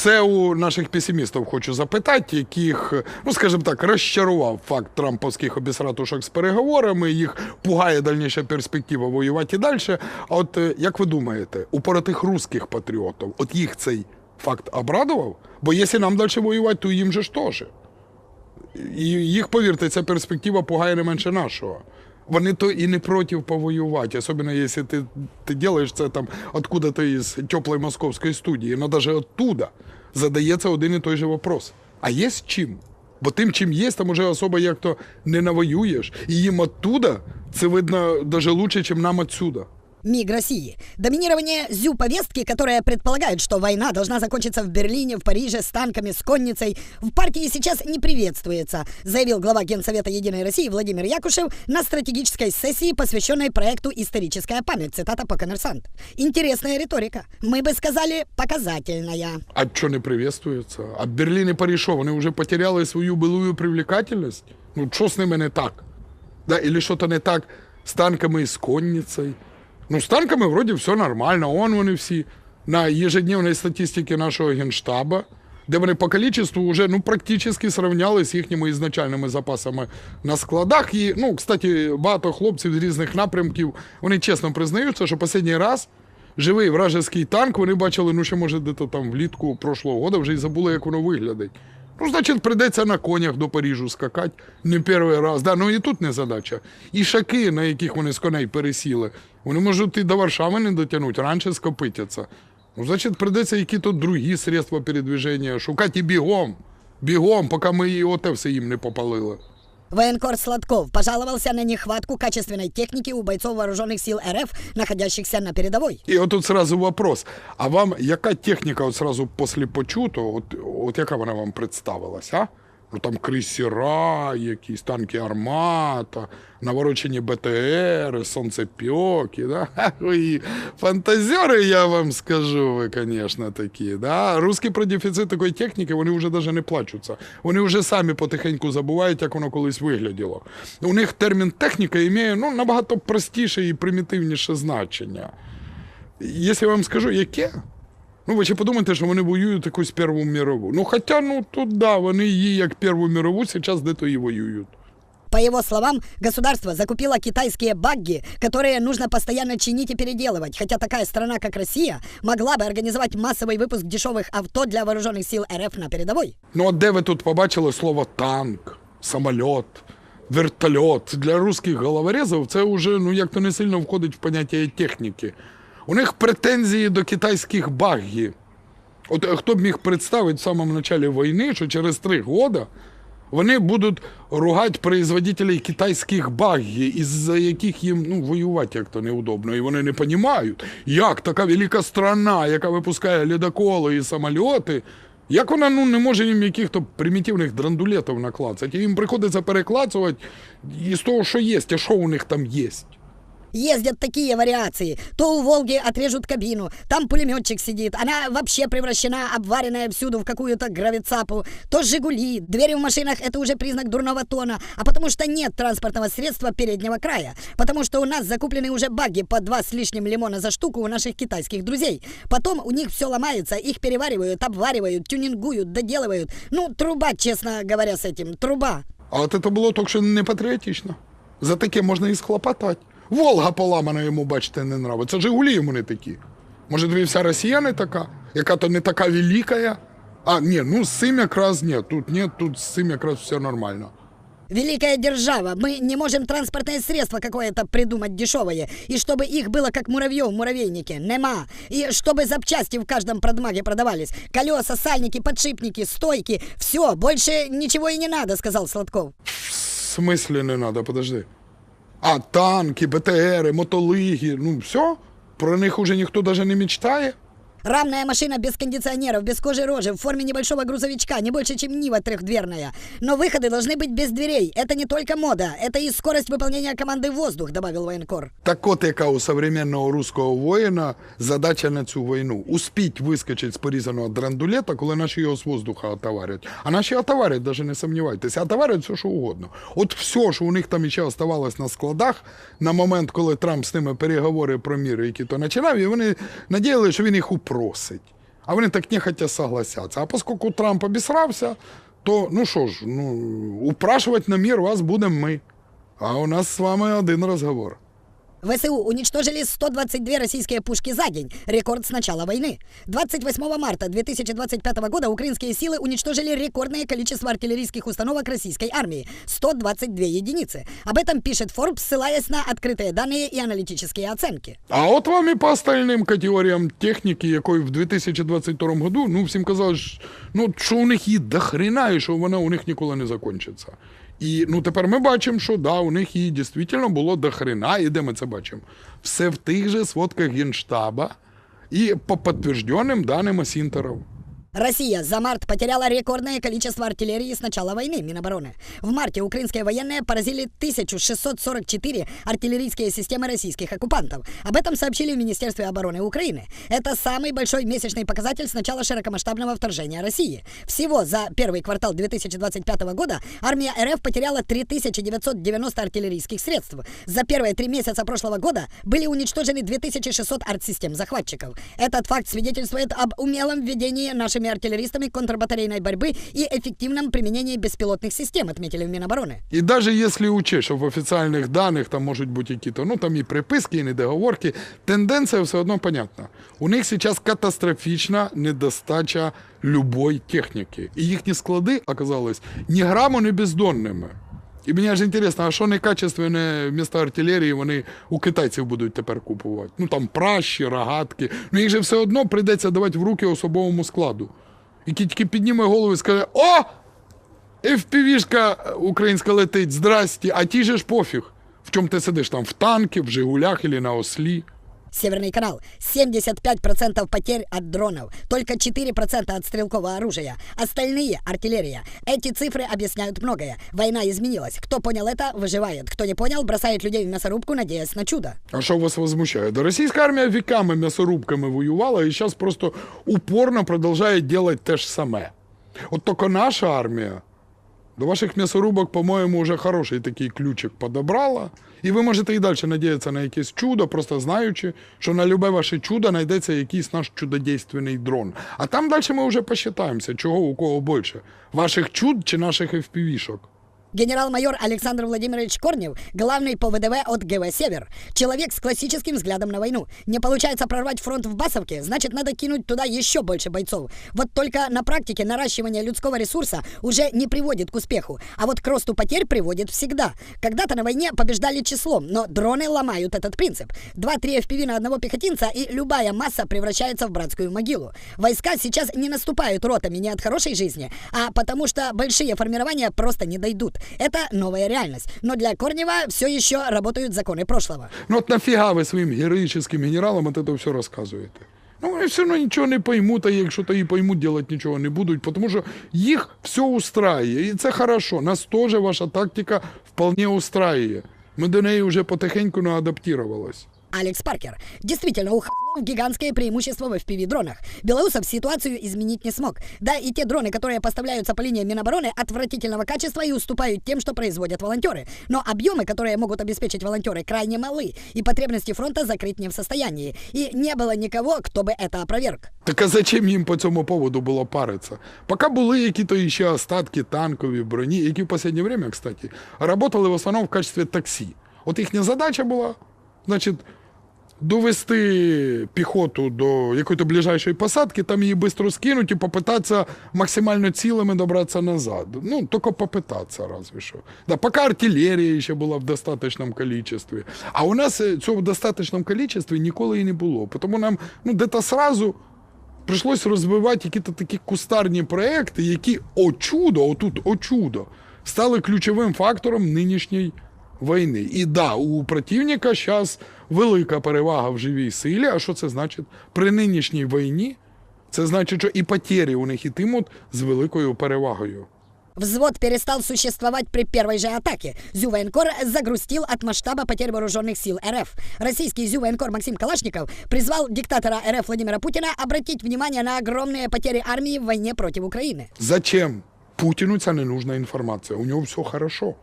Це у наших песимістів хочу запитати, яких, ну скажімо так, розчарував факт трамповських обісратушок з переговорами, їх пугає дальніша перспектива воювати і далі. А от е, як ви думаєте, упоротих русських патріотів, от їх цей факт обрадував? Бо якщо нам далі воювати, то їм же ж теж. І їх, повірте, ця перспектива пугає не менше нашого. Вони то і не проти повоювати, особливо якщо ти, ти робиш це там откуда-то із теплої московської студії, але навіть оттуда задається один і той же вопрос. А є з чим? Бо тим, чим є, там уже особо як то не навоюєш. І їм оттуда це видно навіть лучше, ніж нам отсюда. МИГ России. Доминирование ЗЮ-повестки, которая предполагает, что война должна закончиться в Берлине, в Париже с танками, с конницей, в партии сейчас не приветствуется, заявил глава Генсовета Единой России Владимир Якушев на стратегической сессии, посвященной проекту «Историческая память». Цитата по коммерсант. Интересная риторика. Мы бы сказали, показательная. А що не приветствується? А Берлін і Париж, що, вони вже потеряли свою былую привлекательність? Ну, що з ними не так? Да, или що-то не так з танками і з конницею? Ну, з танками вроді все нормально, он вони всі на ежедневній статистиці нашого генштаба, де вони по кількості вже ну, практично сравняли з їхніми ізначальними запасами на складах. І, ну, кстати, багато хлопців з різних напрямків, вони чесно признаються, що останній раз живий вражеський танк вони бачили, ну ще може де-то там влітку прошлого года, вже й забули, як воно виглядить. Ну, значить, прийдеться на конях до Парижу скакати не перший раз. Да, ну і тут не задача. І шаки, на яких вони з коней пересіли, вони можуть і до Варшави не дотягнути, раніше скопитяться. Ну, значить, прийдеться які тут другі средства передвіження шукати і бігом. Бігом, поки ми і оте все їм не попалили. Военкор Сладков пожаловался на нехватку качественной техники у бойцов вооруженных сил РФ, находящихся на передовой. І вот тут сразу вопрос. А вам яка техніка от сразу після почутого, от, от яка вона вам представилась, а? Ну там крейсера, якісь танки армата, наворочені БТР, сонцепьоки, да? Ха, фантазери, я вам скажу, ви, звісно, такі. Да? Русські про дефіцит такої техніки, вони вже навіть не плачуться. Вони вже самі потихеньку забувають, як воно колись вигляділо. У них термін техніка має ну, набагато простіше і примітивніше значення. Якщо я вам скажу, яке? Ну, ви ще подумайте, що вони воюють якусь Перву мирову. Ну, хоча, ну, тут да, вони її як Перву мирову зараз де-то і воюють. По его словам, государство закупило китайские багги, которые нужно постоянно чинить и переделывать, хотя такая страна, как Россия, могла бы организовать массовый выпуск дешевых авто для вооруженных сил РФ на передовой. Ну, а де ви тут побачили слово танк, самоліт, вертольот? Для русських головорезів це вже ну, як-то не сильно входить в поняття техніки. У них претензії до китайських баггів. От е, хто б міг представити в самому началі війни, що через три роки вони будуть ругати производителей китайських баггів, із-за яких їм ну, воювати як-то неудобно. І вони не розуміють, як така велика страна, яка випускає ледоколи і самольоти, як вона ну, не може їм яких-то примітивних драндулетів наклацати. Їм приходиться переклацувати із того, що є, а що у них там є. Ездят такие вариации. То у Волги отрежут кабину, там пулеметчик сидит, она вообще превращена, обваренная всюду в какую-то гравицапу. То Жигули, двери в машинах это уже признак дурного тона, а потому что нет транспортного средства переднего края. Потому что у нас закуплены уже багги по два с лишним лимона за штуку у наших китайских друзей. Потом у них все ломается, их переваривают, обваривают, тюнингуют, доделывают. Ну, труба, честно говоря, с этим, труба. А от це було так, що не патріотично. За таке можна і схлопотати. Волга поламана йому, бачите, не нравиться. Жигулі йому не такі. Може, тобі вся Росія не така, яка то не така велика. А, ні, ну з цим якраз ні. Тут ні, тут з цим якраз все нормально. Великая держава, мы не можем транспортное средство какое-то придумать дешевое, и чтобы их было как муравьев в муравейнике, нема, и чтобы запчасти в каждом продмаге продавались, колеса, сальники, подшипники, стойки, все, больше ничего и не надо, сказал Сладков. В смислі не треба, подожди. А танки, БТРи, мотолиги, ну все? Про них уже ніхто навіть не мечтає. Рамная машина без кондиционеров, без кожи рожи, в форме небольшого грузовичка, не больше, чем Нива трехдверная. Но выходы должны быть без дверей. Это не только мода, это и скорость выполнения команды в воздух, добавил военкор. Так от яка у современного руського воїна задача на цю війну. Успіть вискочити з порізаного драндулета, коли наші його з воздуха отоварять. А наші отоварять, навіть не сомнівайтеся, отоварять все, що угодно. От все, що у них там ще оставалось на складах, на момент, коли Трамп з ними переговори про міри, які то починав, і вони надіяли, що він їх упросить. А вони так нехотя согласяться. А поскольку Трамп обісрався, то ну що ж, ну, упрашувати на мір вас будемо ми. А у нас з вами один розговор. ВСУ уничтожили 122 российские пушки за день, рекорд с начала войны. 28 марта 2025 года украинские силы уничтожили рекордное количество артиллерийских установок российской армии – 122 единицы. Об этом пишет Forbes, ссылаясь на открытые данные и аналитические оценки. А от вам і по остальним категоріям техніки, якої в 2022 году, ну, всім казали, що, ну, що у них її до хрена, і що вона у них ніколи не закінчиться. І ну, тепер ми бачимо, що да, у них її дійсно було до хрена, і де ми це бачимо? Все в тих же сводках Генштаба і по підтвердженим даним Сінтеров. Россия за март потеряла рекордное количество артиллерии с начала войны, Минобороны. В марте украинские военные поразили 1644 артиллерийские системы российских оккупантов. Об этом сообщили в Министерстве обороны Украины. Это самый большой месячный показатель с начала широкомасштабного вторжения России. Всего за первый квартал 2025 года армия РФ потеряла 3990 артиллерийских средств. За первые три месяца прошлого года были уничтожены 2600 артсистем захватчиков. Этот факт свидетельствует об умелом введении нашими артиллеристами контрбатарейной борьбы и эффективном применении беспилотных систем, отметили в Минобороны. І навіть якщо учесть, що в офіційних даних там можуть бути якісь, ну там і приписки, і недоговорки, тенденція все одно понятна. У них зараз катастрофічна недостача любої техніки. І їхні склади оказались ні граму не бездонними. І мені ж інтересно, а що некачественне вмісто артилерії вони у китайців будуть тепер купувати? Ну там пращі, рогатки. Ну їх же все одно прийдеться давати в руки особовому складу. Який тільки підніме голову і скаже: О! FPV-шка українська летить, здрасті, а ті же ж пофіг. В чому ти сидиш там? В танки, в Жигулях или на ослі. Северный канал. 75% потерь от дронов, только 4% от стрелкового оружия. Остальные – артиллерия. Эти цифры объясняют многое. Война изменилась. Кто понял это, выживает. Кто не понял, бросает людей в мясорубку, надеясь на чудо. А що вас возмущає? Да російська армія віками м'ясорубками воювала і зараз просто упорно продовжує робити те ж саме. От тільки наша армія до ваших м'ясорубок, по-моєму, вже хороший такий ключик подобрала. І ви можете і далі надіятися на якесь чудо, просто знаючи, що на любе ваше чудо знайдеться якийсь наш чудодійственний дрон. А там далі ми вже посчитаємося, чого у кого більше. Ваших чуд чи наших FPV-шок. Генерал-майор Александр Владимирович Корнев, главный по ВДВ от ГВ «Север». Человек с классическим взглядом на войну. Не получается прорвать фронт в Басовке, значит, надо кинуть туда еще больше бойцов. Вот только на практике наращивание людского ресурса уже не приводит к успеху, а вот к росту потерь приводит всегда. Когда-то на войне побеждали числом, но дроны ломают этот принцип. 2-3 FPV на одного пехотинца, и любая масса превращается в братскую могилу. Войска сейчас не наступают ротами не от хорошей жизни, а потому что большие формирования просто не дойдут. Это новая реальность. Но для Корнева все еще работают законы прошлого. Ну от нафіга ви своїм героїчним генералам от це все розказуєте? Ну, вони все одно нічого не поймуть, а якщо то і поймуть, делать нічого не будуть, тому що їх все устраює. І це хорошо. Нас теж ваша тактика вполне устраює. Ми до неї вже потихеньку наадаптировалась. Алекс Паркер. Действительно, у хохлов гигантское преимущество в FPV-дронах. Белоусов ситуацию изменить не смог. Да, и те дроны, которые поставляются по линии Минобороны, отвратительного качества и уступают тем, что производят волонтеры. Но объемы, которые могут обеспечить волонтеры, крайне малы, и потребности фронта закрыть не в состоянии. И не было никого, кто бы это опроверг. Так а зачем їм по цьому поводу було паритися? Поки були які-то ще остатки танкові броні, які в останнє время, кстати, работали в основному в качестві таксі. От їхня задача була, значить, довести піхоту до якоїсь ближайшої посадки, там її швидко скинуть і попитатися максимально цілими добратися назад. Ну, тільки попитатися, разве що. Да, поки артилерія ще була в достаточному кількості. А у нас е, цього в достаточному кількості ніколи і не було. Тому нам ну, де-то сразу прийшлось розвивати якісь такі кустарні проекти, які, о чудо, отут, о чудо, стали ключовим фактором нинішньої війни. І да, у противника зараз велика перевага в живій силі. А що це значить? При нинішній війні це значить, що і потері у них ітимуть з великою перевагою. Взвод перестал существовать при первой же атаке. Зювоенкор загрустил от масштаба потерь вооруженных сил РФ. Российский зювоенкор Максим Калашников призвал диктатора РФ Владимира Путина обратить внимание на огромные потери армии в войне против Украины. Зачем? Путіну ця не нужна інформація. У нього все хорошо.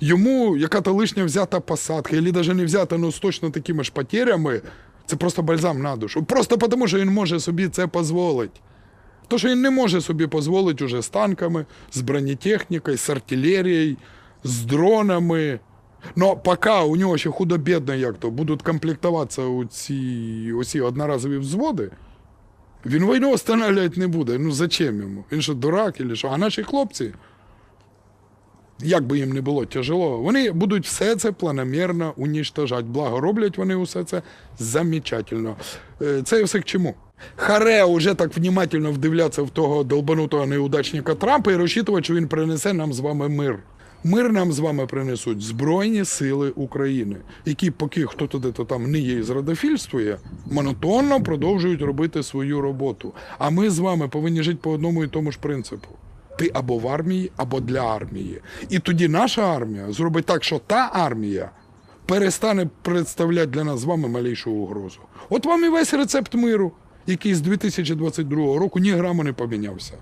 Йому яка-то лишня взята посадка, або навіть не взята, але з точно такими ж потерями, Це просто бальзам на душу. Просто тому, що він може собі це дозволити. То, що він не може собі дозволити уже з танками, з бронетехнікою, з артилерією, з дронами. Но поки у нього ще худо-бідно, як то, будуть комплектуватися оці, оці одноразові взводи, він війну останавливати не буде. Ну зачем йому? Він що, дурак чи що? А наші хлопці, як би їм не було тяжело, вони будуть все це планомірно унічтожати. Благо роблять вони усе це замечательно. Е, Це все к чому? Харе уже так внимательно вдивлятися в того долбанутого неудачника Трампа і розчитувати, що він принесе нам з вами мир. Мир нам з вами принесуть Збройні Сили України, які, поки хто туди то там не є і зрадофільствує, монотонно продовжують робити свою роботу. А ми з вами повинні жити по одному і тому ж принципу. Ти або в армії, або для армії. І тоді наша армія зробить так, що та армія перестане представляти для нас з вами малішу угрозу. От вам і весь рецепт миру, який з 2022 року ні грама не помінявся.